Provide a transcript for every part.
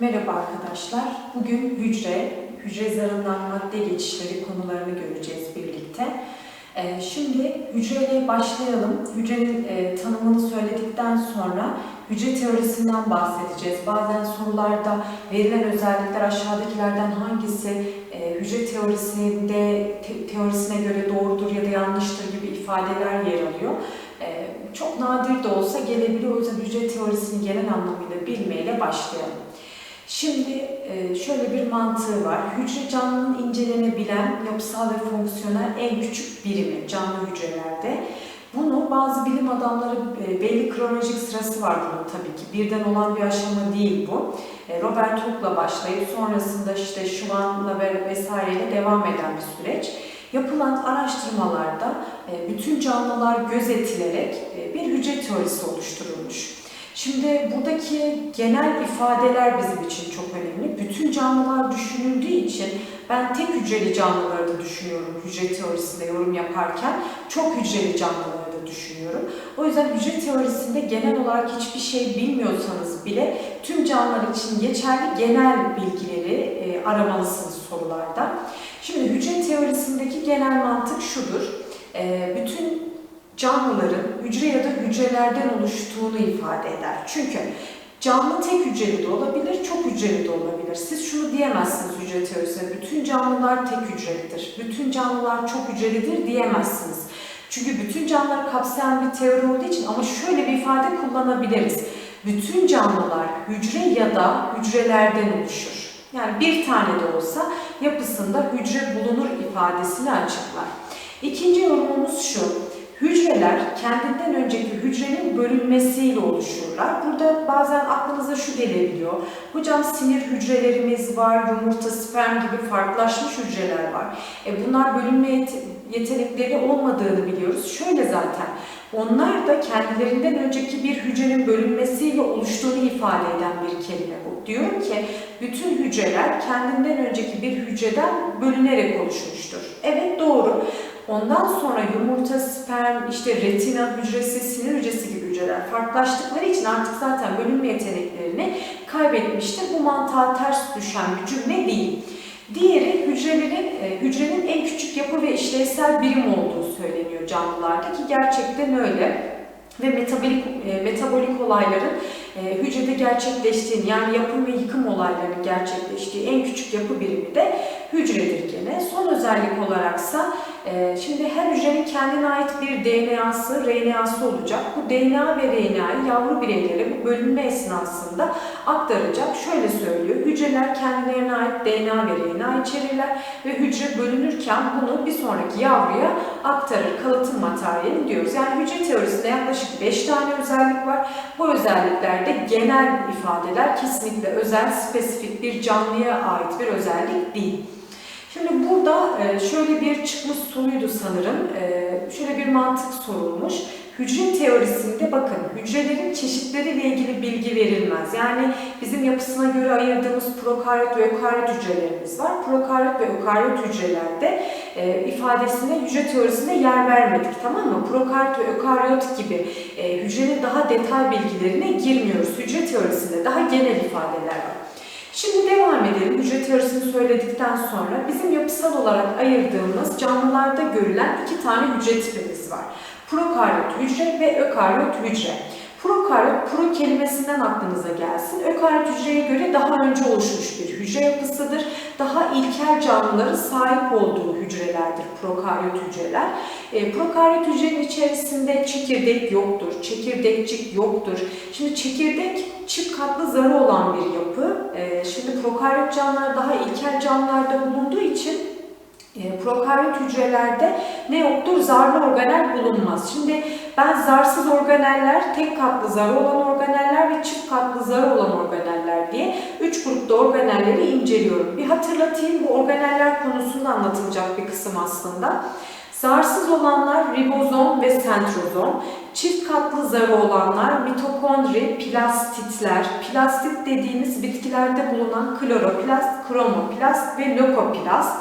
Merhaba arkadaşlar. Bugün hücre, hücre zarından madde geçişleri konularını göreceğiz birlikte. Ee, Şimdi hücreyle başlayalım. Hücrenin e, tanımını söyledikten sonra hücre teorisinden bahsedeceğiz. Bazen sorularda verilen özellikler aşağıdakilerden hangisi e, hücre teorisinde te- teorisine göre doğrudur ya da yanlıştır gibi ifadeler yer alıyor. E, Çok nadir de olsa gelebiliyor. O yüzden hücre teorisini genel anlamıyla bilmeyle başlayalım. Şimdi e, şöyle bir mantığı var. Hücre canlının incelenebilen yapısal ve fonksiyonel en küçük birimi canlı hücrelerde. Bunu bazı bilim adamları e, belli kronolojik sırası var bunun tabii ki. Birden olan bir aşama değil bu. E, Robert Hooke'la başlayıp sonrasında işte Schwann'la ve vesaireyle devam eden bir süreç. Yapılan araştırmalarda bütün canlılar gözetilerek bir hücre teorisi oluşturulmuş. Şimdi buradaki genel ifadeler bizim için çok önemli. Bütün canlılar düşünüldüğü için ben tek hücreli canlıları da düşünüyorum hücre teorisinde yorum yaparken. Çok hücreli canlıları da düşünüyorum. O yüzden hücre teorisinde genel olarak hiçbir şey bilmiyorsanız bile tüm canlılar için geçerli genel bilgileri e, aramalısınız sorularda. Şimdi hücre teorisindeki genel mantık şudur. E, bütün canlıların hücre ya da hücrelerden oluştuğunu ifade eder. Çünkü canlı tek hücreli de olabilir, çok hücreli de olabilir. Siz şunu diyemezsiniz hücre teorisinde, bütün canlılar tek hücrelidir, bütün canlılar çok hücrelidir diyemezsiniz. Çünkü bütün canlıları kapsayan bir teori olduğu için ama şöyle bir ifade kullanabiliriz. Bütün canlılar hücre ya da hücrelerden oluşur. Yani bir tane de olsa yapısında hücre bulunur ifadesini açıklar. İkinci yorumumuz şu. Hücreler kendinden önceki hücrenin bölünmesiyle oluşurlar. Burada bazen aklınıza şu gelebiliyor. Hocam sinir hücrelerimiz var, yumurta, sperm gibi farklılaşmış hücreler var. E bunlar bölünme yet- yetenekleri olmadığını biliyoruz. Şöyle zaten, onlar da kendilerinden önceki bir hücrenin bölünmesiyle oluştuğunu ifade eden bir kelime bu. Diyor ki, bütün hücreler kendinden önceki bir hücreden bölünerek oluşmuştur. Evet doğru. Ondan sonra yumurta, sperm, işte retina hücresi, sinir hücresi gibi hücreler farklılaştıkları için artık zaten bölünme yeteneklerini kaybetmiştir. Bu mantığa ters düşen bir cümle değil. Diğeri hücrelerin, e, hücrenin en küçük yapı ve işlevsel birim olduğu söyleniyor canlılarda ki gerçekten öyle ve metabolik e, metabolik olayların e, hücrede gerçekleştiğini yani yapım ve yıkım olaylarının gerçekleştiği en küçük yapı birimi de hücredir gene. Son özellik olaraksa şimdi her hücrenin kendine ait bir DNA'sı, RNA'sı olacak. Bu DNA ve RNA'yı yavru bireylere bu bölünme esnasında aktaracak. Şöyle söylüyor, hücreler kendilerine ait DNA ve RNA içerirler ve hücre bölünürken bunu bir sonraki yavruya aktarır. Kalıtım materyali diyoruz. Yani hücre teorisinde yaklaşık 5 tane özellik var. Bu özelliklerde genel ifadeler kesinlikle özel, spesifik bir canlıya ait bir özellik değil. Burada e, şöyle bir çıkmış soruydu sanırım. E, Şöyle bir mantık sorulmuş. Hücre teorisinde bakın hücrelerin çeşitleriyle ilgili bilgi verilmez. Yani bizim yapısına göre ayırdığımız prokaryot ve ökaryot hücrelerimiz var. Prokaryot ve ökaryot hücrelerde e, ifadesine hücre teorisinde yer vermedik tamam mı? Prokaryot ve ökaryot gibi e, hücrenin daha detay bilgilerine girmiyoruz. Hücre teorisinde daha genel ifadeler var. Şimdi devam edelim. Hücre teorisini söyledikten sonra bizim yapısal olarak ayırdığımız canlılarda görülen iki tane hücre tipimiz var. Prokaryot hücre ve ökaryot hücre. Prokaryot, pro kelimesinden aklınıza gelsin. Ökaryot hücreye göre daha önce oluşmuş bir hücre yapısıdır. Daha ilkel canlıların sahip olduğu hücrelerdir prokaryot hücreler. E, prokaryot hücrenin içerisinde çekirdek yoktur, çekirdekçik yoktur. Şimdi çekirdek çift katlı zarı olan bir yapı. E, şimdi prokaryot canlılar daha ilkel canlılarda bulunduğu için e, prokaryot hücrelerde ne yoktur? Zarlı organel bulunmaz. Şimdi ben zarsız organeller, tek katlı zarı olan organeller ve çift katlı zarı olan organeller diye üç grupta organelleri inceliyorum. Bir hatırlatayım bu organeller konusunda anlatılacak bir kısım aslında. Zarsız olanlar ribozom ve sentrozom, çift katlı zarı olanlar mitokondri, plastitler, plastit dediğimiz bitkilerde bulunan kloroplast, kromoplast ve lökoplast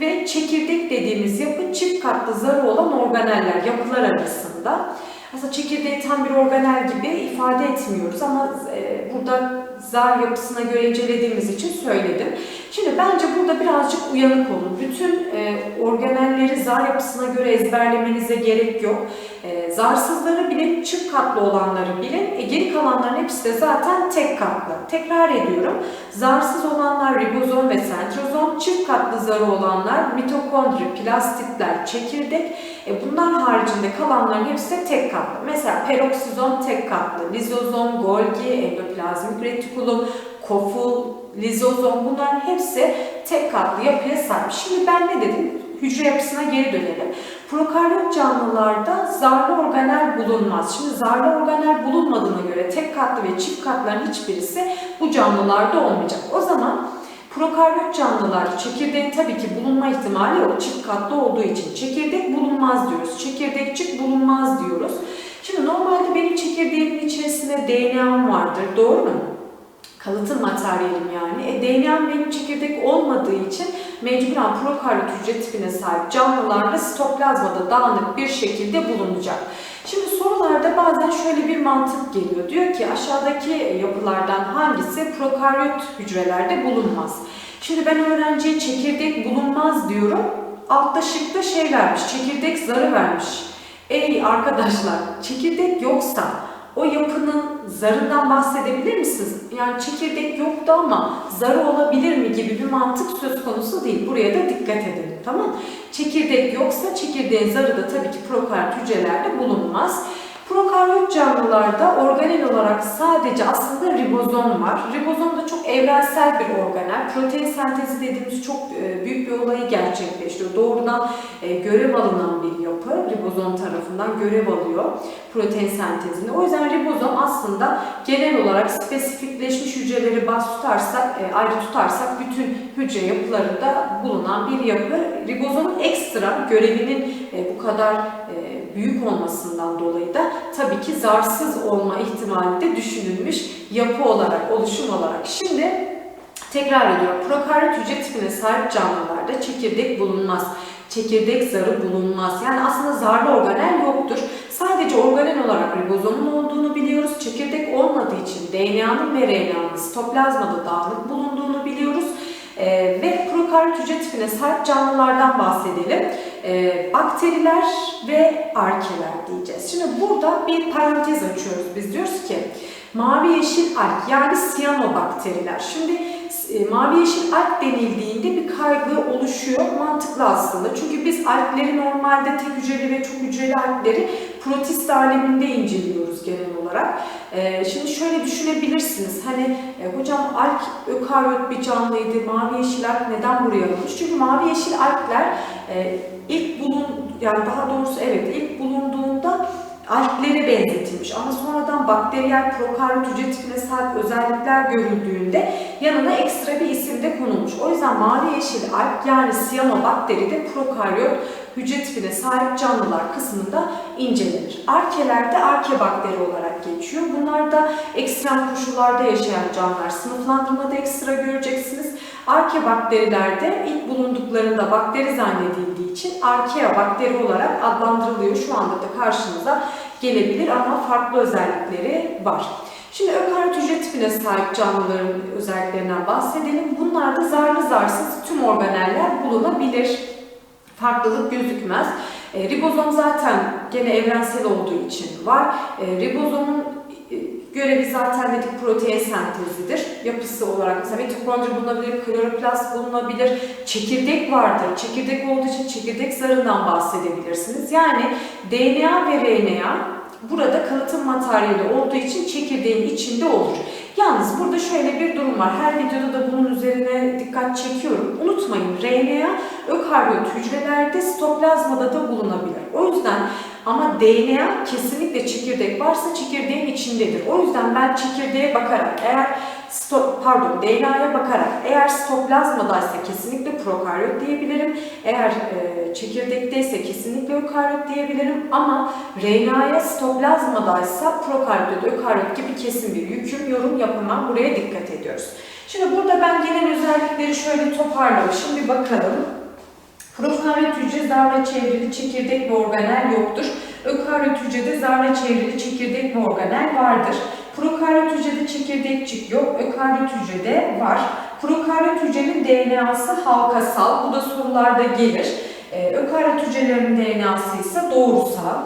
ve çekirdek dediğimiz yapı çift katlı zarı olan organeller, yapılar arasında. Aslında çekirdeği tam bir organel gibi ifade etmiyoruz ama e, burada zar yapısına göre incelediğimiz için söyledim. Şimdi bence burada birazcık uyanık olun. Bütün e, organelleri zar yapısına göre ezberlemenize gerek yok. E, zarsızları bilin, çift katlı olanları bilin. E, geri kalanların hepsi de zaten tek katlı. Tekrar ediyorum. Zarsız olanlar ribozom ve sentrozom, çift katlı zarı olanlar mitokondri, plastitler, çekirdek. E, bunlar haricinde kalanların hepsi de tek katlı. Mesela peroksizom tek katlı, lizozom, golgi, endoplazmik retikulum, koful, lizozom bunların hepsi tek katlı yapıya sahip. Şimdi ben ne dedim? Hücre yapısına geri dönelim. Prokaryot canlılarda zarlı organel bulunmaz. Şimdi zarlı organel bulunmadığına göre tek katlı ve çift katların hiçbirisi bu canlılarda olmayacak. O zaman prokaryot canlılar çekirdeğin tabii ki bulunma ihtimali yok. Çift katlı olduğu için çekirdek bulunmaz diyoruz. Çekirdekçik bulunmaz diyoruz. Şimdi normalde benim çekirdeğimin içerisinde DNA'm vardır. Doğru mu? Kalıtım materyalim yani. E, DNA'm benim çekirdek olmadığı için mecburen prokaryot hücre tipine sahip canlılarda sitoplazmada dağınık bir şekilde bulunacak. Şimdi sorularda bazen şöyle bir mantık geliyor. Diyor ki aşağıdaki yapılardan hangisi prokaryot hücrelerde bulunmaz? Şimdi ben öğrenciye çekirdek bulunmaz diyorum. Altta şıkta şey vermiş, çekirdek zarı vermiş. Ey arkadaşlar, çekirdek yoksa o yapının zarından bahsedebilir misiniz? Yani çekirdek yoktu ama zarı olabilir mi gibi bir mantık söz konusu değil. Buraya da dikkat edelim tamam Çekirdek yoksa çekirdeğin zarı da tabii ki prokaryot hücrelerde bulunmaz. Prokaryot canlılarda organel olarak sadece aslında ribozom var. Ribozom da çok evrensel bir organel. Protein sentezi dediğimiz çok e, büyük bir olayı gerçekleştiriyor. Doğrudan e, görev alınan bir yapı. Ribozom tarafından görev alıyor protein sentezinde. O yüzden ribozom aslında genel olarak spesifikleşmiş hücreleri bas tutarsak, e, ayrı tutarsak bütün hücre yapılarında bulunan bir yapı. Ribozomun ekstra görevinin bu kadar büyük olmasından dolayı da tabii ki zarsız olma ihtimali de düşünülmüş yapı olarak, oluşum olarak. Şimdi tekrar ediyorum. Prokaryot hücre tipine sahip canlılarda çekirdek bulunmaz. Çekirdek zarı bulunmaz. Yani aslında zarlı organel yoktur. Sadece organel olarak ribozomun olduğunu biliyoruz. Çekirdek olmadığı için DNA'nın ve RNA'nın sitoplazmada dağınık bulunduğunu biliyoruz. Ee, ve prokaryot hücre tipine sahip canlılardan bahsedelim. Ee, bakteriler ve arkeler diyeceğiz. Şimdi burada bir parantez açıyoruz. Biz diyoruz ki mavi yeşil alg yani siyanobakteriler. Şimdi e, mavi yeşil alg denildiğinde bir kaygı oluşuyor. Mantıklı aslında. Çünkü biz algleri normalde tek hücreli ve çok hücreli algleri protist aleminde inceliyoruz genel olarak. Ee, şimdi şöyle düşünebilirsiniz. Hani e, hocam alg ökaryot bir canlıydı. Mavi yeşil alg neden buraya alınmış? Çünkü mavi yeşil algler e, ilk bulun yani daha doğrusu evet ilk bulunduğunda alglere benzetilmiş ama sonradan bakteriyel prokaryot hücre tipine sahip özellikler görüldüğünde yanına ekstra bir isim de konulmuş. O yüzden mavi yeşil alg yani siyanobakteri de prokaryot hücre tipine sahip canlılar kısmında incelenir. Arkelerde arke bakteri olarak geçiyor. Bunlar da ekstrem koşullarda yaşayan canlılar. Sınıflandırmada ekstra göreceksiniz. Arke bakterilerde ilk bulunduklarında bakteri zannedildiği için arkea bakteri olarak adlandırılıyor. Şu anda da karşınıza gelebilir ama farklı özellikleri var. Şimdi ökaryot hücre tipine sahip canlıların özelliklerinden bahsedelim. Bunlarda zarlı zarsız tüm organeller bulunabilir. Farklılık gözükmez. E, ribozom zaten gene evrensel olduğu için var. E, ribozomun e, görevi zaten dedik protein sentezidir. Yapısı olarak mesela mitokondri bulunabilir, kloroplast bulunabilir, çekirdek vardır. Çekirdek olduğu için çekirdek zarından bahsedebilirsiniz. Yani DNA ve RNA burada kalıtım materyali olduğu için çekirdeğin içinde olur. Yalnız burada şöyle bir durum var. Her videoda da bunun üzerine dikkat çekiyorum. Unutmayın RNA ökaryot hücrelerde sitoplazmada da bulunabilir. O yüzden ama DNA kesinlikle çekirdek varsa çekirdeğin içindedir. O yüzden ben çekirdeğe bakarak eğer stop, pardon DNA'ya bakarak eğer sitoplazmadaysa kesinlikle prokaryot diyebilirim. Eğer e, çekirdekteyse kesinlikle ökaryot diyebilirim ama RNA'ya sitoplazmadaysa prokaryot ökaryot gibi kesin bir yüküm yorum yapamam. Buraya dikkat ediyoruz. Şimdi burada ben genel özellikleri şöyle toparlamışım. Bir bakalım. Prokaryot hücre zarla çevrili çekirdek ve organel yoktur. Ökaryot hücrede zarla çevrili çekirdek ve organel vardır. Prokaryot hücrede çekirdekçik yok, ökaryot hücrede var. Prokaryot hücrenin DNA'sı halkasal, bu da sorularda gelir. Ee, ökaryot hücrelerin DNA'sı ise doğrusal.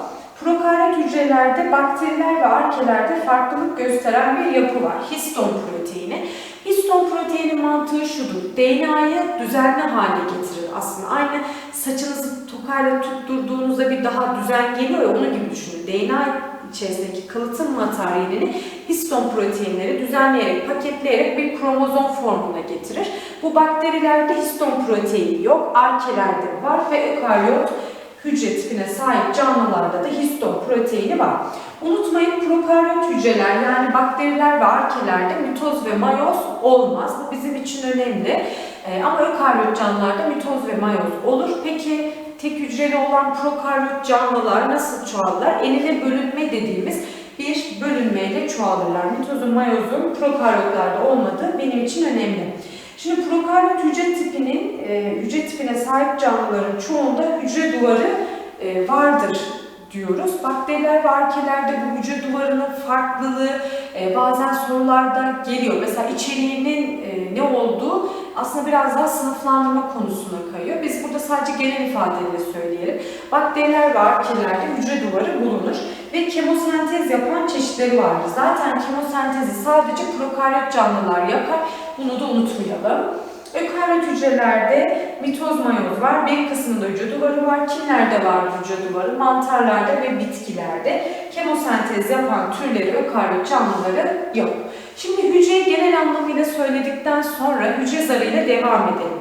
Prokaryot hücrelerde bakteriler ve arkelerde farklılık gösteren bir yapı var. Histon proteini. Histon proteinin mantığı şudur. DNA'yı düzenli hale getirir aslında. Aynı saçınızı tokayla tutturduğunuzda bir daha düzen geliyor ya onun gibi düşünün. DNA içerisindeki kalıtım materyalini histon proteinleri düzenleyerek, paketleyerek bir kromozom formuna getirir. Bu bakterilerde histon proteini yok, arkelerde var ve ökaryot hücre tipine sahip canlılarda da histon proteini var. Unutmayın prokaryot hücreler yani bakteriler ve arkelerde mitoz ve mayoz olmaz. Bu bizim için önemli. Ee, ama ökaryot canlılarda mitoz ve mayoz olur. Peki tek hücreli olan prokaryot canlılar nasıl çoğalırlar? Enine bölünme dediğimiz bir bölünmeyle çoğalırlar. Mitozun, mayozun prokaryotlarda olmadığı benim için önemli. Şimdi prokaryot hücre tipinin, e, hücre tipine sahip canlıların çoğunda hücre duvarı e, vardır diyoruz. Bakteriler ve arkelerde bu hücre duvarının farklılığı e, bazen sorularda geliyor. Mesela içeriğinin e, ne olduğu aslında biraz daha sınıflandırma konusuna kayıyor. Biz burada sadece genel ifadeyle söyleyelim. Bakteriler ve arkelerde hücre duvarı bulunur ve kemosentez yapan çeşitleri vardır. Zaten kemosentezi sadece prokaryot canlılar yapar. Bunu da unutmayalım. Ökaryot hücrelerde mitoz mayoz var. Bir kısmında hücre duvarı var. Kimlerde var hücre duvarı? Mantarlarda ve bitkilerde. Kemosentez yapan türleri ökaryot canlıları yok. Şimdi hücreyi genel anlamıyla söyledikten sonra hücre zarıyla devam edelim.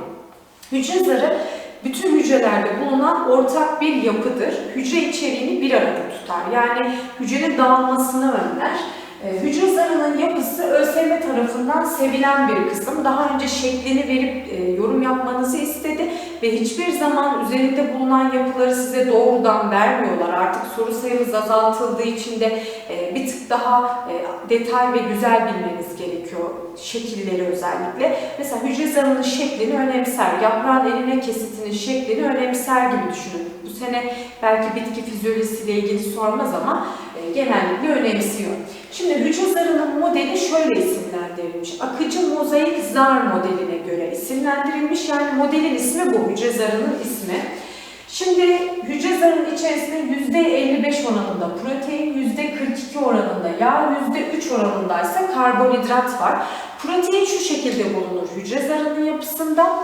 Hücre zarı bütün hücrelerde bulunan ortak bir yapıdır. Hücre içeriğini bir arada tutar. Yani hücrenin dağılmasını önler. Ee, Hücre zarının yapısı ÖSYM tarafından sevilen bir kısım. Daha önce şeklini verip e, yorum yapmanızı istedi ve hiçbir zaman üzerinde bulunan yapıları size doğrudan vermiyorlar. Artık soru sayımız azaltıldığı için de e, bir tık daha e, detay ve güzel bilmeniz gerekiyor şekilleri özellikle. Mesela hücre zarının şeklini önemser, yaprağın eline kesitinin şeklini önemser gibi düşünün. Bu sene belki bitki fizyolojisiyle ilgili sormaz ama e, genellikle önemsiyor. Şimdi hücre zarının modeli şöyle isimlendirilmiş. Akıcı mozaik zar modeline göre isimlendirilmiş. Yani modelin ismi bu, hücre zarının ismi. Şimdi hücre zarının içerisinde %55 oranında protein, %42 oranında yağ, %3 oranında ise karbonhidrat var. Protein şu şekilde bulunur hücre zarının yapısında.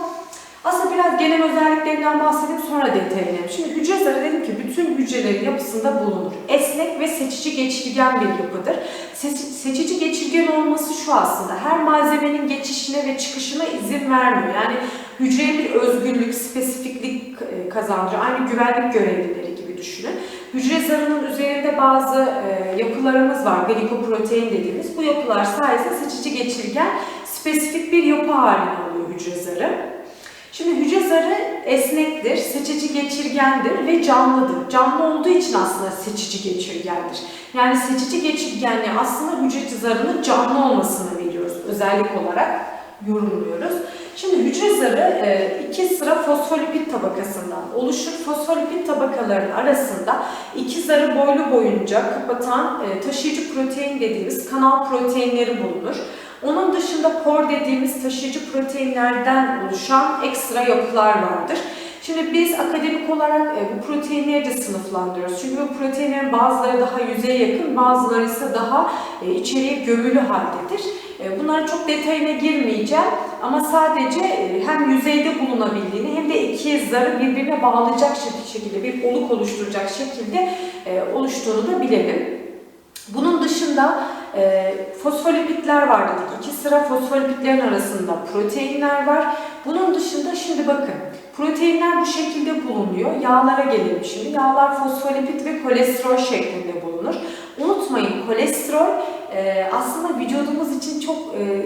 Aslında biraz genel özelliklerinden bahsedeyim sonra detaya inelim. Şimdi hücre zarı dedim ki bütün hücrelerin yapısında bulunur. Esnek ve seçici geçirgen bir yapıdır. Se- seçici geçirgen olması şu aslında. Her malzemenin geçişine ve çıkışına izin vermiyor. Yani hücreye bir özgürlük, spesifiklik e, kazancı, aynı güvenlik görevlileri gibi düşünün. Hücre zarının üzerinde bazı e, yapılarımız var, glikoprotein dediğimiz. Bu yapılar sayesinde seçici geçirgen spesifik bir yapı haline alıyor hücre zarı. Şimdi hücre zarı esnektir, seçici geçirgendir ve canlıdır. Canlı olduğu için aslında seçici geçirgendir. Yani seçici geçirgenliği aslında hücre zarının canlı olmasını veriyoruz. Özellik olarak yorumluyoruz. Şimdi hücre zarı e, iki sıra fosfolipid tabakasından oluşur. Fosfolipid tabakaların arasında iki zarı boylu boyunca kapatan e, taşıyıcı protein dediğimiz kanal proteinleri bulunur. Onun dışında por dediğimiz taşıyıcı proteinlerden oluşan ekstra yapılar vardır. Şimdi biz akademik olarak e, bu proteinleri de sınıflandırıyoruz. Çünkü bu proteinlerin bazıları daha yüzeye yakın, bazıları ise daha e, içeriye gömülü haldedir. E, bunların çok detayına girmeyeceğim ama sadece hem yüzeyde bulunabildiğini hem de iki zarı birbirine bağlayacak şekilde bir oluk oluşturacak şekilde oluştuğunu da bilelim. Bunun dışında e, fosfolipidler var dedik. İki sıra fosfolipidlerin arasında proteinler var. Bunun dışında şimdi bakın proteinler bu şekilde bulunuyor. Yağlara gelelim şimdi. Yağlar fosfolipid ve kolesterol şeklinde bulunur. Unutmayın kolesterol e, aslında vücudumuz için çok e,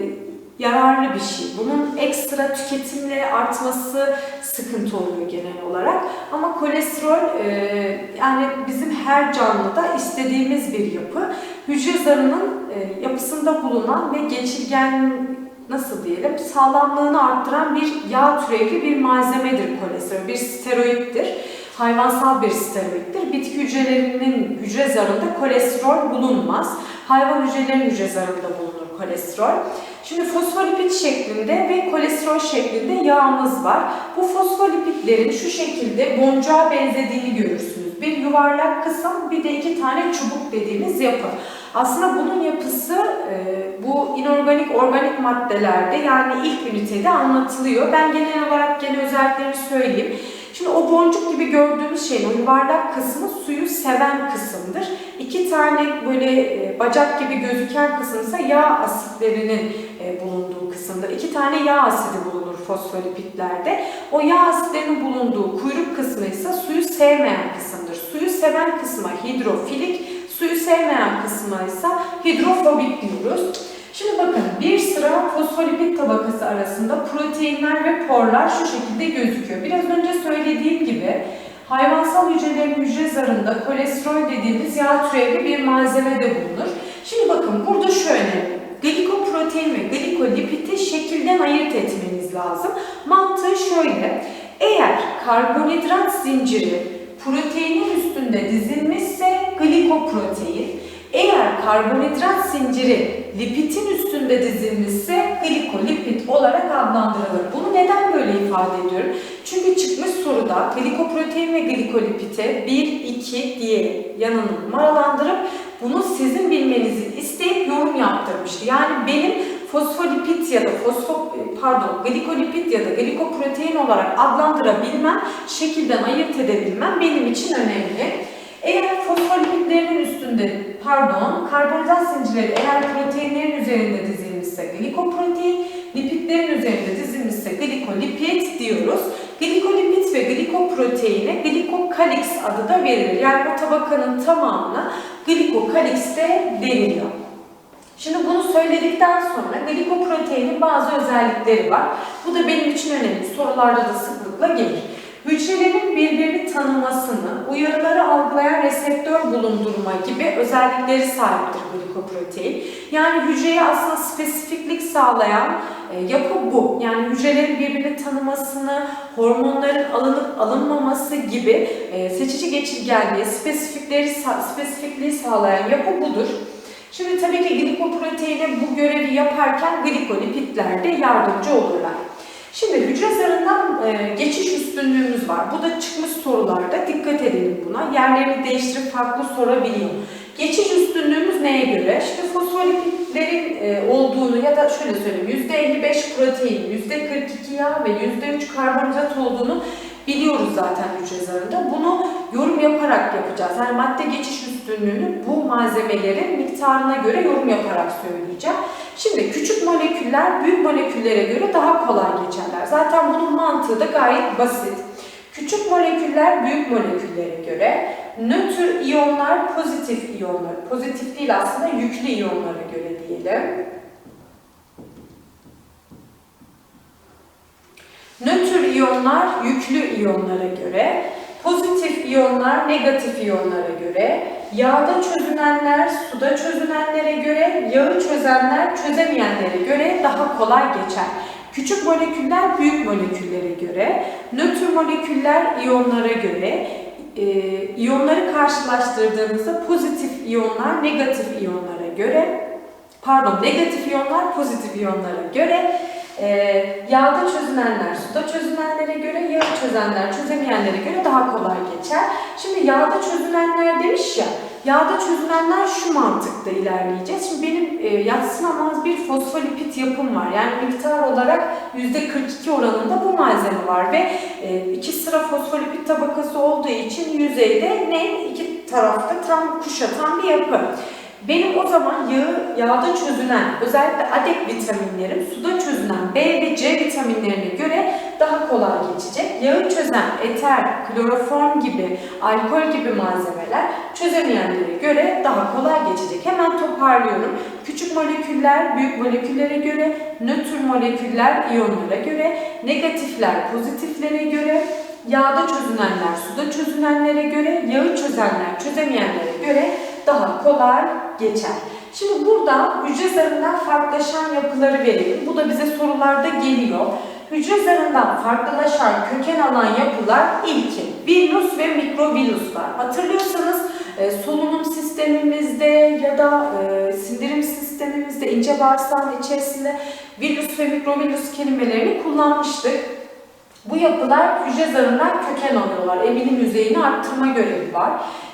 yararlı bir şey. Bunun ekstra tüketimle artması sıkıntı oluyor genel olarak. Ama kolesterol e, yani bizim her canlıda istediğimiz bir yapı. Hücre zarının e, yapısında bulunan ve geçirgen nasıl diyelim sağlamlığını arttıran bir yağ türevli bir malzemedir kolesterol. Bir steroittir. Hayvansal bir steroittir. Bitki hücrelerinin hücre zarında kolesterol bulunmaz. Hayvan hücrelerinin hücre zarında bulunur kolesterol. Şimdi fosfolipid şeklinde ve kolesterol şeklinde yağımız var. Bu fosfolipidlerin şu şekilde boncuğa benzediğini görürsünüz. Bir yuvarlak kısım bir de iki tane çubuk dediğimiz yapı. Aslında bunun yapısı e, bu inorganik organik maddelerde yani ilk ünitede anlatılıyor. Ben genel olarak gene özelliklerini söyleyeyim. Şimdi o boncuk gibi gördüğümüz şeyin yuvarlak kısmı suyu seven kısımdır. İki tane böyle e, bacak gibi gözüken kısım ise yağ asitlerinin e, bulunduğu kısımdır. İki tane yağ asidi bulunur fosfolipidlerde. O yağ asitlerinin bulunduğu kuyruk kısmı ise suyu sevmeyen kısımdır. Suyu seven kısma hidrofilik, suyu sevmeyen kısma ise hidrofobik diyoruz. Şimdi bakın bir sıra fosfolipid tabakası arasında proteinler ve porlar şu şekilde gözüküyor. Biraz önce söylediğim gibi hayvansal hücrelerin hücre zarında kolesterol dediğimiz yağ türevli bir malzeme de bulunur. Şimdi bakın burada önemli. Glikoprotein ve glikolipidi şekilden ayırt etmeniz lazım. Mantığı şöyle. Eğer karbonhidrat zinciri proteinin üstünde dizilmişse glikoprotein, eğer karbonhidrat zinciri lipidin üstünde dizilmişse glikolipid olarak adlandırılır. Bunu neden böyle ifade ediyorum? Çünkü çıkmış soruda glikoprotein ve glikolipide 1, 2 diye yanını numaralandırıp bunu sizin bilmenizi isteyip yorum yaptırmıştı. Yani benim fosfolipid ya da fosfo pardon glikolipid ya da glikoprotein olarak adlandırabilmem, şekilden ayırt edebilmem benim için önemli. Eğer fosfolipidlerin üstünde, pardon, karbonhidrat zincirleri eğer proteinlerin üzerinde dizilmişse glikoprotein, lipidlerin üzerinde dizilmişse glikolipid diyoruz. Glikolipid ve glikoproteine glikokalix adı da verilir. Yani bu tabakanın tamamına glikokalix de deniliyor. Şimdi bunu söyledikten sonra glikoproteinin bazı özellikleri var. Bu da benim için önemli. Sorularda da sıklıkla gelir. Hücrelerin birbirini tanımasını, uyarıları algılayan reseptör bulundurma gibi özellikleri sahiptir glikoprotein. Yani hücreye aslında spesifiklik sağlayan e, yapı bu. Yani hücrelerin birbirini tanımasını, hormonların alınıp alınmaması gibi e, seçici geçirgenliğe spesifikleri, spesifikliği sağlayan yapı budur. Şimdi tabii ki glikoproteine bu görevi yaparken glikolipidler de yardımcı olurlar. Şimdi hücre zarından e, geçiş üstünlüğümüz var. Bu da çıkmış sorularda dikkat edelim buna. Yerlerini değiştirip farklı sorabiliyor. Geçiş üstünlüğümüz neye göre? Şimdi fosfolipidlerin e, olduğunu ya da şöyle söyleyeyim %55 protein, %42 yağ ve %3 karbonhidrat olduğunu biliyoruz zaten hücre zarında. Bunu yorum yaparak yapacağız. Yani madde geçiş üstünlüğünü bu malzemelerin miktarına göre yorum yaparak söyleyeceğim. Şimdi küçük moleküller büyük moleküllere göre daha kolay geçerler. Zaten bunun mantığı da gayet basit. Küçük moleküller büyük moleküllere göre, nötr iyonlar pozitif iyonlar, pozitif değil aslında yüklü iyonlara göre diyelim. Nötr iyonlar yüklü iyonlara göre, pozitif iyonlar negatif iyonlara göre, yağda çözünenler suda çözünenlere göre, yağı çözenler çözemeyenlere göre daha kolay geçer. Küçük moleküller büyük moleküllere göre, nötr moleküller iyonlara göre, e, iyonları karşılaştırdığımızda pozitif iyonlar negatif iyonlara göre, pardon negatif iyonlar pozitif iyonlara göre, e, yağda çözünenler suda çözünenlere göre, yağı çözenler çözemeyenlere göre daha kolay geçer. Şimdi yağda çözünenler demiş ya, Yağda çözünenler şu mantıkta ilerleyeceğiz. Şimdi benim e, yatsınamaz bir fosfolipid yapım var. Yani miktar olarak %42 oranında bu malzeme var ve e, iki sıra fosfolipid tabakası olduğu için yüzeyde ne iki tarafta tam kuşatan bir yapı. Benim o zaman yağı, yağda çözünen, özellikle adek vitaminlerim suda çözünen B ve C vitaminlerine göre daha kolay geçecek. Yağı çözen eter, kloroform gibi, alkol gibi malzemeler çözemeyenlere göre daha kolay geçecek. Hemen toparlıyorum. Küçük moleküller büyük moleküllere göre, nötr moleküller iyonlara göre, negatifler pozitiflere göre, yağda çözünenler suda çözünenlere göre, yağı çözenler çözemeyenlere göre daha kolay geçer. Şimdi burada hücre zarından farklılaşan yapıları verelim. Bu da bize sorularda geliyor. Hücre zarından farklılaşan köken alan yapılar ilki. Virüs ve mikrovirüsler. Hatırlıyorsanız e, solunum sistemimizde ya da e, sindirim sistemimizde, ince bağırsağın içerisinde virüs ve mikrovirüs kelimelerini kullanmıştık. Bu yapılar hücre zarından köken alıyorlar. Emilim yüzeyini arttırma görevi var.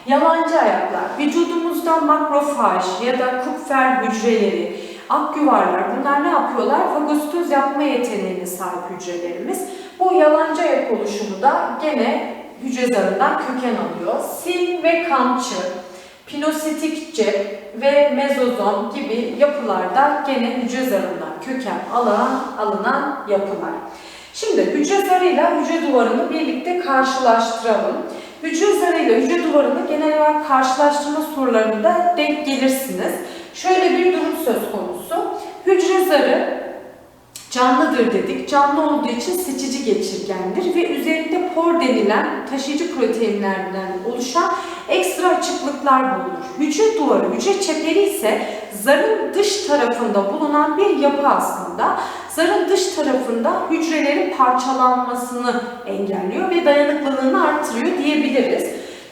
Yalancı ayaklar, vücudumuzda makrofaj ya da Kupfer hücreleri, ak yuvarlar bunlar ne yapıyorlar? Fagositoz yapma yeteneğine sahip hücrelerimiz. Bu yalancı ayak oluşumu da gene hücre zarından köken alıyor. Sil ve kamçı, pinositik cep ve mezozom gibi yapılarda gene hücre zarından köken alan, alınan yapılar. Şimdi hücre zarıyla hücre duvarını birlikte karşılaştıralım. Hücre zarıyla hücre duvarını genel olarak karşılaştırma sorularında denk gelirsiniz. Şöyle bir durum söz konusu. Hücre zarı canlıdır dedik. Canlı olduğu için seçici geçirgendir ve üzerinde por denilen taşıyıcı proteinlerden oluşan ekstra açıklıklar bulunur. Hücre duvarı, hücre çeperi ise zarın dış tarafında bulunan bir yapı aslında. Zarın dış tarafında hücrelerin parçalanmasını engelliyor ve dayanıklılığını artırıyor diyebiliriz.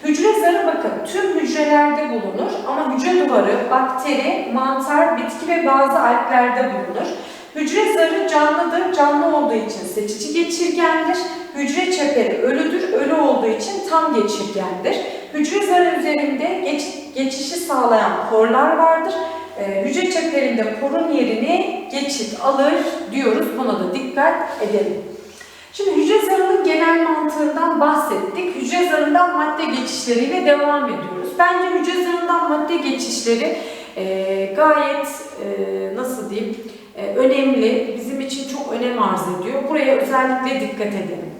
Hücre zarı bakın tüm hücrelerde bulunur ama hücre duvarı bakteri, mantar, bitki ve bazı alglerde bulunur. Hücre zarı canlıdır, canlı olduğu için seçici geçirgendir. Hücre çeperi ölüdür, ölü olduğu için tam geçirgendir. Hücre zarı üzerinde geç, geçişi sağlayan porlar vardır. Ee, hücre çeperinde porun yerini geçit alır diyoruz. Buna da dikkat edelim. Şimdi hücre zarının genel mantığından bahsettik. Hücre zarından madde geçişleriyle devam ediyoruz. Bence hücre zarından madde geçişleri e, gayet e, nasıl diyeyim önemli. Bizim için çok önem arz ediyor. Buraya özellikle dikkat edelim.